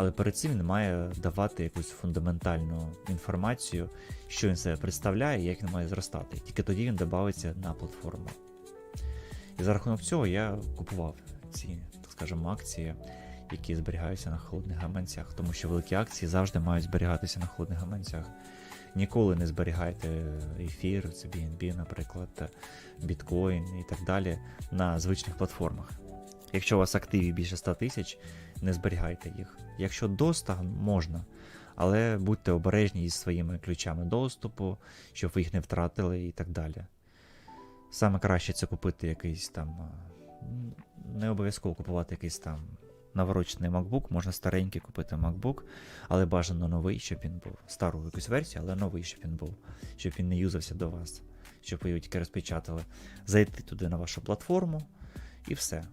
Але перед цим він має давати якусь фундаментальну інформацію, що він себе представляє і як він має зростати. Тільки тоді він додається на платформу. І за рахунок цього я купував ці, так скажемо, акції, які зберігаються на холодних гаманцях, тому що великі акції завжди мають зберігатися на холодних гаманцях. Ніколи не зберігайте ефір, це BNB, наприклад, біткоін і так далі на звичних платформах. Якщо у вас активів більше 100 тисяч, не зберігайте їх. Якщо до 100 можна, але будьте обережні із своїми ключами доступу, щоб ви їх не втратили і так далі. Саме краще це купити якийсь там. Не обов'язково купувати якийсь там наворочений MacBook, можна старенький купити MacBook, але бажано новий, щоб він був. Стару якусь версію, але новий, щоб він був, щоб він не юзався до вас, щоб ви його тільки розпечатали. Зайти туди на вашу платформу і все.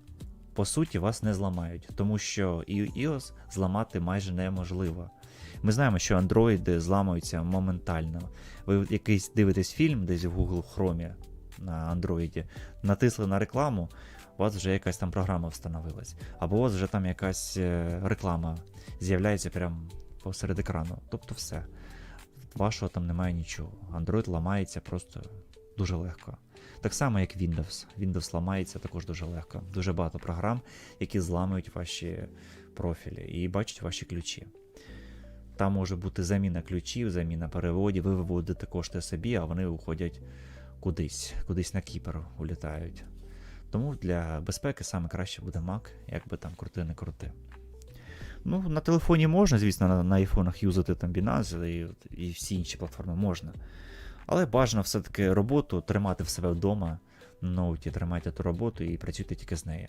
По суті, вас не зламають, тому що iOS зламати майже неможливо. Ми знаємо, що андроїди зламуються моментально. Ви якийсь дивитесь фільм десь в Google Chrome на андроїді, натисли на рекламу, у вас вже якась там програма встановилась. Або у вас вже там якась е, реклама з'являється прямо посеред екрану. Тобто все. Вашого там немає нічого. Android ламається просто дуже легко. Так само, як Windows. Windows ламається також дуже легко. Дуже багато програм, які зламують ваші профілі і бачать ваші ключі. Там може бути заміна ключів, заміна переводів, ви виводите кошти собі, а вони уходять кудись, кудись на Кіпр улітають. Тому для безпеки саме краще буде Mac, як би там крути не крути. Ну, на телефоні можна, звісно, на, на айфонах юзати там Binance і, і всі інші платформи можна. Але бажано все-таки роботу тримати в себе вдома, ноуті, тримайте ту роботу і працюйте тільки з нею.